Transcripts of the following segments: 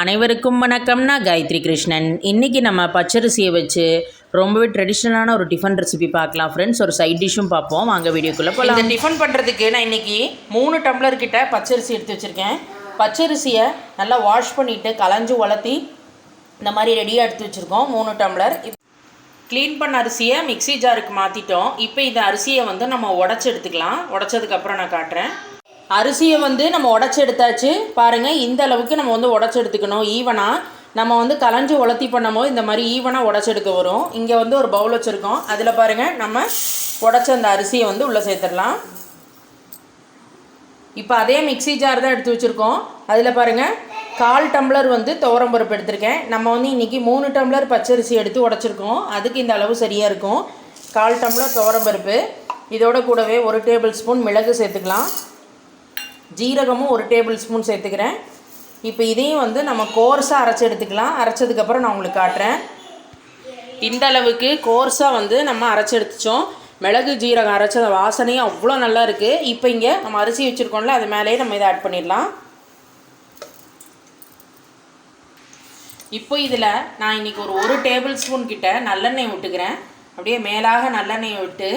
அனைவருக்கும் வணக்கம்னா காயத்ரி கிருஷ்ணன். இன்றைக்கி நம்ம பச்சரிசியை வச்சு ரொம்பவே ட்ரெடிஷ்னலான ஒரு டிஃபன் ரெசிபி பார்க்கலாம். ஃப்ரெண்ட்ஸ் ஒரு சைட் டிஷ்ஷும் பார்ப்போம். வாங்க வீடியோக்குள்ளே போகலாம் இந்த டிஃபன் பண்ணுறதுக்கு நான் இன்னைக்கு மூணு டம்ளர் கிட்ட பச்சரிசி எடுத்து வச்சுருக்கேன். பச்சரிசியை நல்லா வாஷ் பண்ணிவிட்டு களைஞ்சு வளர்த்தி இந்த மாதிரி ரெடியாக எடுத்து வச்சுருக்கோம். மூணு டம்ளர் க்ளீன் பண்ண அரிசியை மிக்ஸி ஜாருக்கு மாற்றிட்டோம் இப்போ இந்த அரிசியை வந்து நம்ம உடச்சி எடுத்துக்கலாம். உடச்சதுக்கப்புறம் நான் காட்டுறேன். அரிசியை வந்து நம்ம உடச்சி எடுத்தாச்சு. பாருங்கள் இந்த அளவுக்கு நம்ம வந்து உடச்சி எடுத்துக்கணும். ஈவனாக நம்ம வந்து கலைஞ்சி உலர்த்தி பண்ணும்போது இந்த மாதிரி ஈவனாக உடச்செடுக்க வரும். இங்கே வந்து ஒரு பவுல் வச்சுருக்கோம். அதில் பாருங்கள் நம்ம உடச்ச அந்த அரிசியை வந்து உள்ளே சேர்த்துடலாம். இப்போ அதே மிக்ஸி ஜார் தான் எடுத்து வச்சுருக்கோம். அதில் பாருங்கள் கால் டம்ளர் வந்து துவரம் பருப்பு எடுத்திருக்கேன். நம்ம வந்து இன்றைக்கி மூணு டம்ளர் பச்சரிசி எடுத்து உடச்சிருக்கோம். அதுக்கு இந்த அளவு சரியாக இருக்கும். கால் டம்ளர் துவரம் பருப்பு. இதோட கூடவே ஒரு டேபிள் ஸ்பூன் மிளகு சேர்த்துக்கலாம். ஜீரகமும் ஒரு டேபிள் ஸ்பூன் சேர்த்துக்கிறேன். இப்போ இதையும் வந்து நம்ம கோர்ஸாக அரைச்சி எடுத்துக்கலாம். அரைச்சதுக்கப்புறம் நான் உங்களுக்கு காட்டுறேன். இந்த அளவுக்கு கோர்ஸாக வந்து நம்ம அரைச்சி எடுத்துச்சோம். மிளகு ஜீரகம் அரைச்ச வாசனையும் அவ்வளோ நல்லா இருக்குது இப்போ இங்கே நம்ம அரிசி வச்சுருக்கோம்ல அது மேலேயே நம்ம இதை ஆட் பண்ணிடலாம். இப்போ இதில் நான் இன்றைக்கி ஒரு ஒரு டேபிள் ஸ்பூன் கிட்ட நல்லெண்ணெய் விட்டுக்கிறேன் அப்படியே மேலாக நல்லெண்ணெயை விட்டு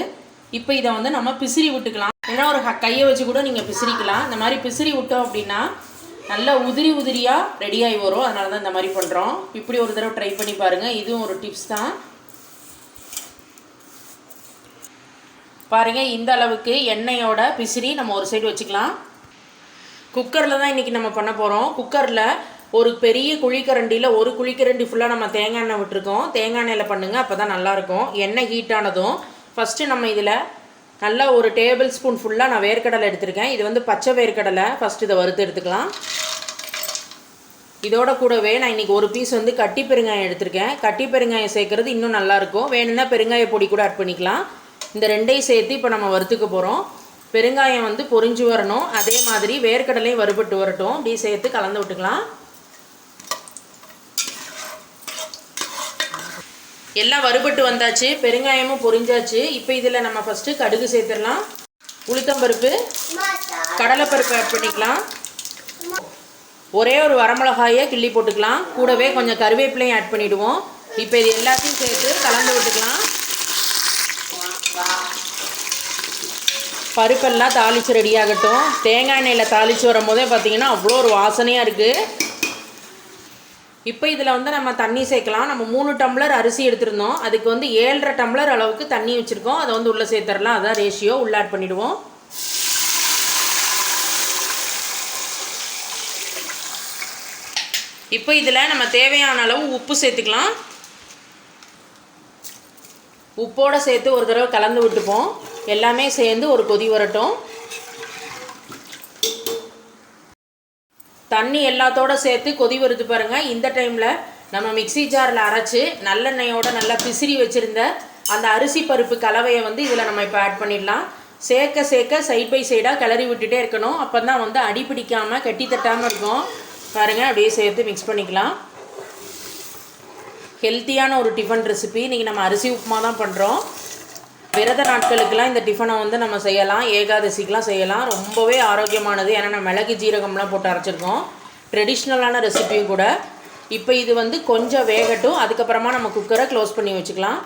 இப்போ இதை வந்து நம்ம பிசிறி விட்டுக்கலாம். ஏன்னா ஒரு கையை வச்சு கூட நீங்கள் பிசிறிக்கலாம். இந்த மாதிரி பிசிறி விட்டோம் அப்படின்னா நல்லா உதிரி உதிரியாக ரெடியாகி வரும். அதனால தான் இந்த மாதிரி பண்ணுறோம் இப்படி ஒரு தடவை ட்ரை பண்ணி பாருங்கள் இதுவும் ஒரு டிப்ஸ் தான். பாருங்கள் இந்த அளவுக்கு எண்ணெயோட பிசிறி நம்ம ஒரு சைடு வச்சுக்கலாம். குக்கரில் தான் இன்றைக்கி நம்ம பண்ண போகிறோம் குக்கரில் ஒரு பெரிய குழிக்கரண்டியில் ஒரு குழிக்கரண்டி ஃபுல்லாக நம்ம தேங்காய் எண்ணெய் விட்டுருக்கோம். தேங்காய் எண்ணெயில் பண்ணுங்கள் அப்போ தான் நல்லாயிருக்கும் எண்ணெய் ஹீட் ஆனதும் ஃபஸ்ட்டு நம்ம இதில் நல்லா ஒரு டேபிள் ஸ்பூன் ஃபுல்லாக நான் வேர்க்கடலை எடுத்திருக்கேன். இது வந்து பச்சை வேர்க்கடலை. ஃபஸ்ட்டு இதை வறுத்து எடுத்துக்கலாம். இதோட கூடவே நான் இன்றைக்கி ஒரு பீஸ் வந்து கட்டி பெருங்காயம் எடுத்திருக்கேன். கட்டி பெருங்காயம் சேர்க்குறது இன்னும் நல்லாயிருக்கும் வேணும்னா பெருங்காய பொடி கூட ஆட் பண்ணிக்கலாம். இந்த ரெண்டையும் சேர்த்து இப்போ நம்ம வறுத்துக்க போகிறோம் பெருங்காயம் வந்து பொறிஞ்சு வரணும். அதே மாதிரி வேர்க்கடலையும் வறுபட்டு வரட்டும். இப்படி சேர்த்து கலந்து விட்டுக்கலாம். எல்லாம் வறுபட்டு வந்தாச்சு பெருங்காயமும் பொரிஞ்சாச்சு. இப்போ இதில் நம்ம ஃபஸ்ட்டு கடுகு சேர்த்துடலாம். உளுத்தம்பருப்பு கடலைப்பருப்பு ஆட் பண்ணிக்கலாம். ஒரே ஒரு வரமிளகாயை கிள்ளி போட்டுக்கலாம். கூடவே கொஞ்சம் கருவேப்பிலையும் ஆட் பண்ணிவிடுவோம் இப்போ இது எல்லாத்தையும் சேர்த்து கலந்து விட்டுக்கலாம். பருப்பெல்லாம் தாளித்து ரெடி ஆகட்டும். தேங்காய் எண்ணெயில் தாளித்து வரும்போதே பார்த்தீங்கன்னா அவ்வளோ ஒரு வாசனையாக இருக்குது இப்போ இதில் வந்து நம்ம தண்ணி சேர்க்கலாம். நம்ம மூணு டம்ளர் அரிசி எடுத்திருந்தோம். அதுக்கு வந்து ஏழரை டம்ளர் அளவுக்கு தண்ணி வச்சுருக்கோம். அதை வந்து உள்ளே சேர்த்துடலாம். அதான் ரேஷியோ உள்ளாட் ஆட் பண்ணிவிடுவோம் இப்போ இதில் நம்ம தேவையான அளவு உப்பு சேர்த்துக்கலாம். உப்போடு சேர்த்து ஒரு தடவை கலந்து விட்டுப்போம். எல்லாமே சேர்ந்து ஒரு கொதி வரட்டும். தண்ணி எல்லாத்தோட சேர்த்து கொதி வருது பாருங்கள் இந்த டைமில் நம்ம மிக்ஸி ஜாரில் அரைச்சி நல்லெண்ணெயோட நல்லா பிசிறி வச்சுருந்த அந்த அரிசி பருப்பு கலவையை வந்து இதில் நம்ம இப்போ ஆட் பண்ணிடலாம். சேர்க்க சேர்க்க சைட் பை சைடாக கிளறி விட்டுட்டே இருக்கணும். அப்போ தான் வந்து அடி பிடிக்காமல் கட்டி தட்டாமல் இருக்கும். பாருங்கள் அப்படியே சேர்த்து மிக்ஸ் பண்ணிக்கலாம். ஹெல்த்தியான ஒரு டிஃபன் ரெசிபி இன்றைக்கி நம்ம அரிசி உப்புமா தான் பண்ணுறோம் விரத நாட்களுக்கெல்லாம் இந்த டிஃபனை வந்து நம்ம செய்யலாம். ஏகாதசிக்கெலாம் செய்யலாம். ரொம்பவே ஆரோக்கியமானது. ஏன்னா நம்ம மிளகு ஜீரகம்லாம் போட்டு அரைச்சிருக்கோம். ட்ரெடிஷ்னலான ரெசிபியும் கூட. இப்போ இது வந்து கொஞ்சம் வேகட்டும். அதுக்கப்புறமா நம்ம குக்கரை க்ளோஸ் பண்ணி வச்சுக்கலாம்.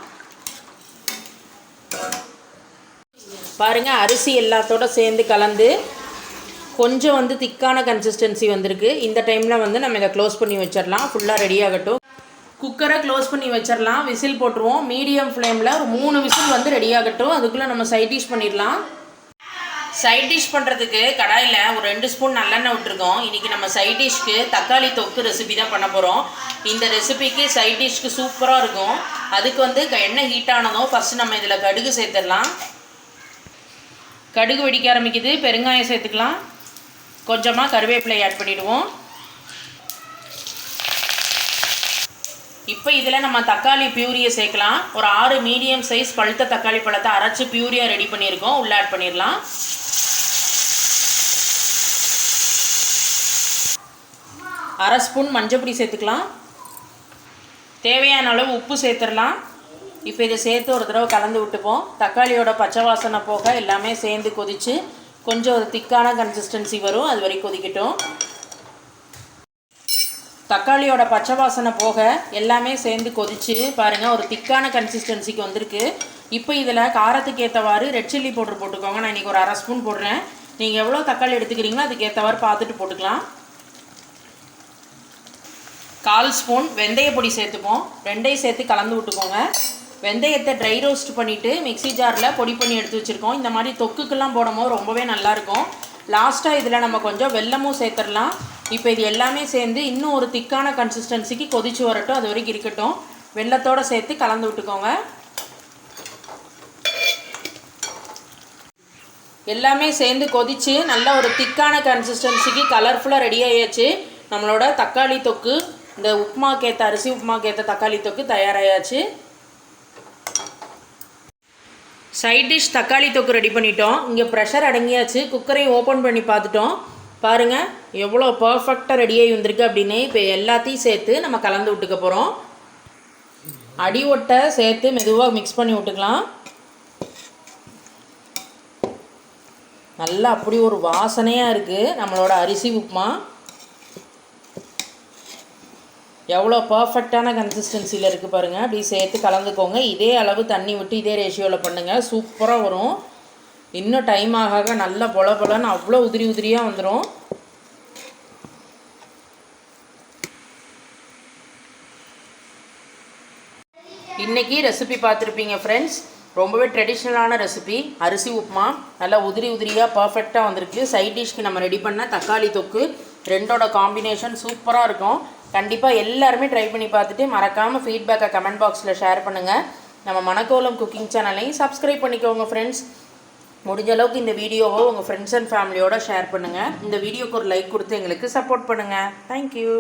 பாருங்கள் அரிசி எல்லாத்தோட சேர்ந்து கலந்து கொஞ்சம் வந்து திக்கான கன்சிஸ்டன்சி வந்திருக்கு. இந்த டைமில் வந்து நம்ம இதை க்ளோஸ் பண்ணி வச்சிடலாம். ஃபுல்லாக ரெடி ஆகட்டும். குக்கரை க்ளோஸ் பண்ணி வச்சிடலாம் விசில் போட்டுருவோம். மீடியம் ஃப்ளேமில் ஒரு மூணு விசில் வந்து ரெடி ஆகட்டும். அதுக்குள்ளே நம்ம சைட் டிஷ் பண்ணிடலாம் சைட் டிஷ் பண்ணுறதுக்கு கடாயில் ஒரு ரெண்டு ஸ்பூன் நல்லெண்ணெய் விட்டுருக்கோம். இன்றைக்கி நம்ம சைட் டிஷ்க்கு தக்காளி தொக்கு ரெசிபி தான் பண்ண போகிறோம் இந்த ரெசிபிக்கு சைட் டிஷ்க்கு சூப்பராக இருக்கும். அதுக்கு வந்து க- எண்ணெய் ஹீட் ஆனதும் ஃபஸ்ட்டு நம்ம இதில் கடுகு சேர்த்துடலாம் கடுகு வெடிக்க ஆரம்பிக்குது. பெருங்காயம் சேர்த்துக்கலாம். கொஞ்சமாக கருவேப்பிலை ஆட் பண்ணிவிடுவோம் இப்போ இதில் நம்ம தக்காளி பியூரியை சேர்க்கலாம். ஒரு ஆறு மீடியம் சைஸ் பழுத்த தக்காளி பழத்தை அரைச்சி பியூரியாக ரெடி பண்ணியிருக்கோம். உள்ளே ஆட் பண்ணிடலாம். அரை ஸ்பூன் மஞ்சப்பொடி சேர்த்துக்கலாம். தேவையான அளவு உப்பு சேர்த்துடலாம். இப்போ இதை சேர்த்து ஒரு தடவை கலந்து விட்டுப்போம். தக்காளியோட பச்சை வாசனை போக எல்லாமே சேர்ந்து கொதித்து கொஞ்சம் ஒரு திக்கான கன்சிஸ்டன்சி வரும். அது வரைக்கும் கொதிக்கட்டும். தக்காளியோட பச்சை வாசனை போக எல்லாமே சேர்ந்து கொதிச்சு பாருங்கள் ஒரு திக்கான கன்சிஸ்டன்சிக்கு வந்திருக்கு. இப்போ இதில் காரத்துக்கு ஏற்றவாறு ரெட் சில்லி பவுடர் போட்டுக்கோங்க. நான் இன்றைக்கி ஒரு அரை ஸ்பூன் போடுறேன். நீங்கள் எவ்வளோ தக்காளி எடுத்துக்கிறீங்களோ அதுக்கு ஏற்றவாறு பார்த்துட்டு போட்டுக்கலாம். கால் ஸ்பூன் வெந்தய பொடி சேர்த்துப்போம். ரெண்டையும் சேர்த்து கலந்து விட்டுக்கோங்க. வெந்தயத்தை ட்ரை ரோஸ்ட் பண்ணிவிட்டு மிக்ஸி ஜாரில் பொடி பண்ணி எடுத்து வச்சுருக்கோம். இந்த மாதிரி தொக்குக்கெல்லாம் போடும்போது ரொம்பவே நல்லாயிருக்கும் லாஸ்ட்டாக இதில் நம்ம கொஞ்சம் வெல்லமும் சேர்த்துடலாம். இப்போ இது எல்லாமே சேர்ந்து இன்னும் ஒரு திக்கான கன்சிஸ்டன்சிக்கு கொதிச்சு வரட்டும். அது வரைக்கும் இருக்கட்டும். வெள்ளத்தோடு சேர்த்து கலந்து விட்டுக்கோங்க. எல்லாமே சேர்ந்து கொதிச்சு நல்ல ஒரு திக்கான கன்சிஸ்டன்சிக்கு கலர்ஃபுல்லாக ரெடி ஆகியாச்சு நம்மளோட தக்காளி தொக்கு இந்த உப்புமாக்கேற்ற அரிசி உப்புமாக்கு ஏற்ற தக்காளி தொக்கு தயாராயாச்சு. சைட் டிஷ் தக்காளி தொக்கு ரெடி பண்ணிட்டோம். இங்கே ப்ரெஷர் அடங்கியாச்சு. குக்கரையும் ஓப்பன் பண்ணி பார்த்துட்டோம். பாருங்கள் எவ்வளோ பர்ஃபெக்டாக ரெடியாகி வந்திருக்கு அப்படின்னு இப்போ எல்லாத்தையும் சேர்த்து நம்ம கலந்து விட்டுக்க போகிறோம் அடி ஒட்டை சேர்த்து மெதுவாக மிக்ஸ் பண்ணி விட்டுக்கலாம். நல்லா அப்படி ஒரு வாசனையாக இருக்குது நம்மளோட அரிசி உப்புமா. எவ்வளோ பர்ஃபெக்டான கன்சிஸ்டன்சியில் இருக்குது பாருங்கள் அப்படி சேர்த்து கலந்துக்கோங்க. இதே அளவு தண்ணி விட்டு இதே ரேஷியோவில் பண்ணுங்கள் சூப்பராக வரும். இன்னும் டைம் ஆக ஆக நல்லா பொல பொலன்னு அவ்வளோ உதிரி உதிரியாக வந்துடும் இன்றைக்கி ரெசிபி பார்த்துருப்பீங்க ஃப்ரெண்ட்ஸ் ரொம்பவே ட்ரெடிஷ்னலான ரெசிபி அரிசி உப்புமா. நல்லா உதிரி உதிரியாக பர்ஃபெக்டாக வந்திருக்கு. சைட் டிஷ்க்கு நம்ம ரெடி பண்ண தக்காளி தொக்கு. ரெண்டோட காம்பினேஷன் சூப்பராக இருக்கும். கண்டிப்பாக எல்லாருமே ட்ரை பண்ணி பார்த்துட்டு மறக்காமல் ஃபீட்பேக்கை கமெண்ட் பாக்ஸில் ஷேர் பண்ணுங்கள் நம்ம மணக்கோலம் குக்கிங் சேனலையும் சப்ஸ்கிரைப் பண்ணிக்கோங்க ஃப்ரெண்ட்ஸ் முடிஞ்ச அளவுக்கு இந்த வீடியோவை உங்கள் ஃப்ரெண்ட்ஸ் அண்ட் ஃபேமிலியோட ஷேர் பண்ணுங்கள் இந்த வீடியோக்கு ஒரு லைக் கொடுத்து எங்களுக்கு சப்போர்ட் பண்ணுங்கள் தேங்க்யூ